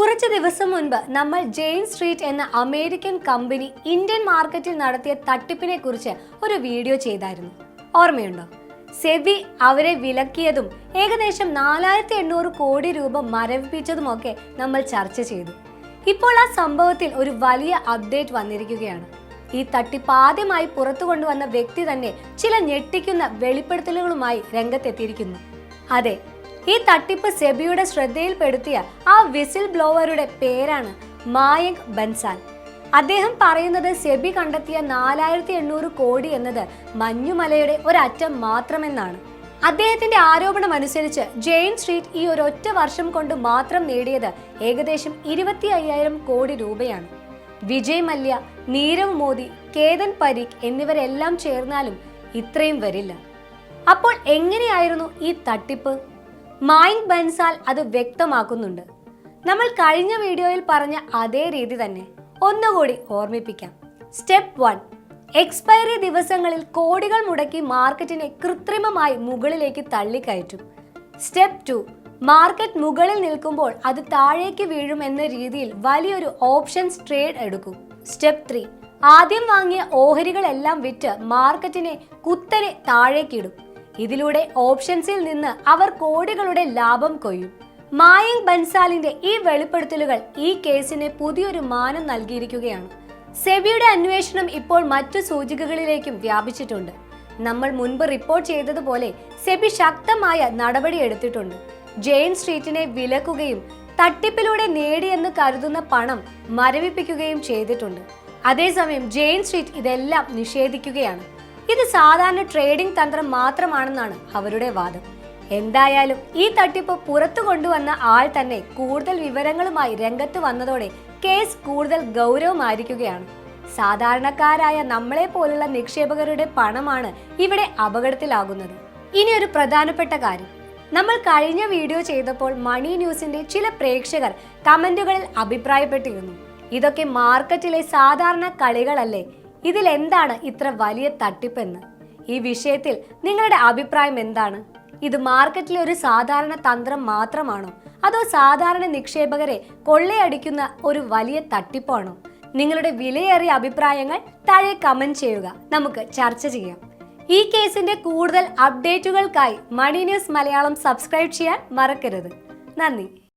കുറച്ച് ദിവസം മുൻപ് നമ്മൾ ജെയിൻ സ്ട്രീറ്റ് എന്ന അമേരിക്കൻ കമ്പനി ഇന്ത്യൻ മാർക്കറ്റിൽ നടത്തിയ തട്ടിപ്പിനെ കുറിച്ച് ഒരു വീഡിയോ ചെയ്തായിരുന്നു. ഓർമ്മയുണ്ടോ? സെബി അവരെ വിലക്കിയതും ഏകദേശം നാലായിരത്തി എണ്ണൂറ് കോടി രൂപ മരവിപ്പിച്ചതുമൊക്കെ നമ്മൾ ചർച്ച ചെയ്തു. ഇപ്പോൾ ആ സംഭവത്തിൽ ഒരു വലിയ അപ്ഡേറ്റ് വന്നിരിക്കുകയാണ്. ഈ തട്ടിപ്പ് ആദ്യമായി പുറത്തു കൊണ്ടുവന്ന വ്യക്തി തന്നെ ചില ഞെട്ടിക്കുന്ന വെളിപ്പെടുത്തലുകളുമായി രംഗത്തെത്തിയിരിക്കുന്നു. അതെ ഈ തട്ടിപ്പ് സെബിയുടെ ശ്രദ്ധയിൽപ്പെടുത്തിയ ആ വിസിൽ ബ്ലോവറുടെ പേരാണ് മായങ്ക് ബൻസാൽ. അദ്ദേഹം പറയുന്നത് സെബി കണ്ടെത്തിയ നാലായിരത്തി എണ്ണൂറ് കോടി എന്നത് മഞ്ഞുമലയുടെ ഒരറ്റം മാത്രമെന്നാണ്. അദ്ദേഹത്തിന്റെ ആരോപണം അനുസരിച്ച് ജെയിൻ സ്ട്രീറ്റ് ഈ ഒരു ഒറ്റ വർഷം കൊണ്ട് മാത്രം നേടിയത് ഏകദേശം ഇരുപത്തി അയ്യായിരം കോടി രൂപയാണ്. വിജയ് മല്യ നീരവ് മോദി കേതൻ പരീഖ് എന്നിവരെല്ലാം ചേർന്നാലും ഇത്രയും വരില്ല. അപ്പോൾ എങ്ങനെയായിരുന്നു ഈ തട്ടിപ്പ്? മായിങ് ബൻസാൽ അത് വ്യക്തമാക്കുന്നുണ്ട്. നമ്മൾ കഴിഞ്ഞ വീഡിയോയിൽ പറഞ്ഞ അതേ രീതി തന്നെ ഒന്നുകൂടി ഓർമ്മിപ്പിക്കാം. സ്റ്റെപ്പ് വൺ എക്സ്പയറി ദിവസങ്ങളിൽ കോടികൾ മുടക്കി മാർക്കറ്റിനെ കൃത്രിമമായി മുകളിലേക്ക് തള്ളിക്കയറ്റും. സ്റ്റെപ്പ് ടു മാർക്കറ്റ് മുകളിൽ നിൽക്കുമ്പോൾ അത് താഴേക്ക് വീഴും എന്ന രീതിയിൽ വലിയൊരു ഓപ്ഷൻസ് ട്രേഡ് എടുക്കും. സ്റ്റെപ്പ് ത്രീ ആദ്യം വാങ്ങിയ ഓഹരികളെല്ലാം വിറ്റ് മാർക്കറ്റിനെ കുത്തനെ താഴേക്കിടും. ഇതിലൂടെ ഓപ്ഷൻസിൽ നിന്ന് അവർ കോടികളുടെ ലാഭം കൊയ്യും. മായങ് ബൻസാലിന്റെ ഈ വെളിപ്പെടുത്തലുകൾ ഈ കേസിന് പുതിയൊരു മാനം നൽകിയിരിക്കുകയാണ്. സെബിയുടെ അന്വേഷണം ഇപ്പോൾ മറ്റു സൂചികകളിലേക്കും വ്യാപിച്ചിട്ടുണ്ട്. നമ്മൾ മുൻപ് റിപ്പോർട്ട് ചെയ്തതുപോലെ സെബി ശക്തമായ നടപടി എടുത്തിട്ടുണ്ട്. ജെയിൻ സ്ട്രീറ്റിനെ വിലക്കുകയും തട്ടിപ്പിലൂടെ നേടിയെന്ന് കരുതുന്ന പണം മരവിപ്പിക്കുകയും ചെയ്തിട്ടുണ്ട്. അതേസമയം ജെയിൻ സ്ട്രീറ്റ് ഇതെല്ലാം നിഷേധിക്കുകയാണ്. ഇത് സാധാരണ ട്രേഡിംഗ് തന്ത്രം മാത്രമാണെന്നാണ് അവരുടെ വാദം. എന്തായാലും ഈ തട്ടിപ്പ് പുറത്തു കൊണ്ടുവന്ന ആൾ തന്നെ കൂടുതൽ വിവരങ്ങളുമായി രംഗത്ത് വന്നതോടെ കേസ് കൂടുതൽ ഗൗരവമായിരിക്കുകയാണ്. സാധാരണക്കാരായ നമ്മളെ പോലുള്ള നിക്ഷേപകരുടെ പണമാണ് ഇവിടെ അപകടത്തിലാകുന്നത്. ഇനി ഒരു പ്രധാനപ്പെട്ട കാര്യം. നമ്മൾ കഴിഞ്ഞ വീഡിയോ ചെയ്തപ്പോൾ മണി ന്യൂസിന്റെ ചില പ്രേക്ഷകർ കമന്റുകളിൽ അഭിപ്രായപ്പെട്ടിരുന്നു. ഇതൊക്കെ മാർക്കറ്റിലെ സാധാരണ കളികളല്ലേ? ഇതിൽ എന്താണ് ഇത്ര വലിയ തട്ടിപ്പെന്ന്? ഈ വിഷയത്തിൽ നിങ്ങളുടെ അഭിപ്രായം എന്താണ്? ഇത് മാർക്കറ്റിലെ ഒരു സാധാരണ തന്ത്രം മാത്രമാണോ? അതോ സാധാരണ നിക്ഷേപകരെ കൊള്ളയടിക്കുന്ന ഒരു വലിയ തട്ടിപ്പാണോ? നിങ്ങളുടെ വിലയേറിയ അഭിപ്രായങ്ങൾ താഴെ കമന്റ് ചെയ്യുക. നമുക്ക് ചർച്ച ചെയ്യാം. ഈ കേസിന്റെ കൂടുതൽ അപ്ഡേറ്റുകൾക്കായി മണി ന്യൂസ് മലയാളം സബ്സ്ക്രൈബ് ചെയ്യാൻ മറക്കരുത്. നന്ദി.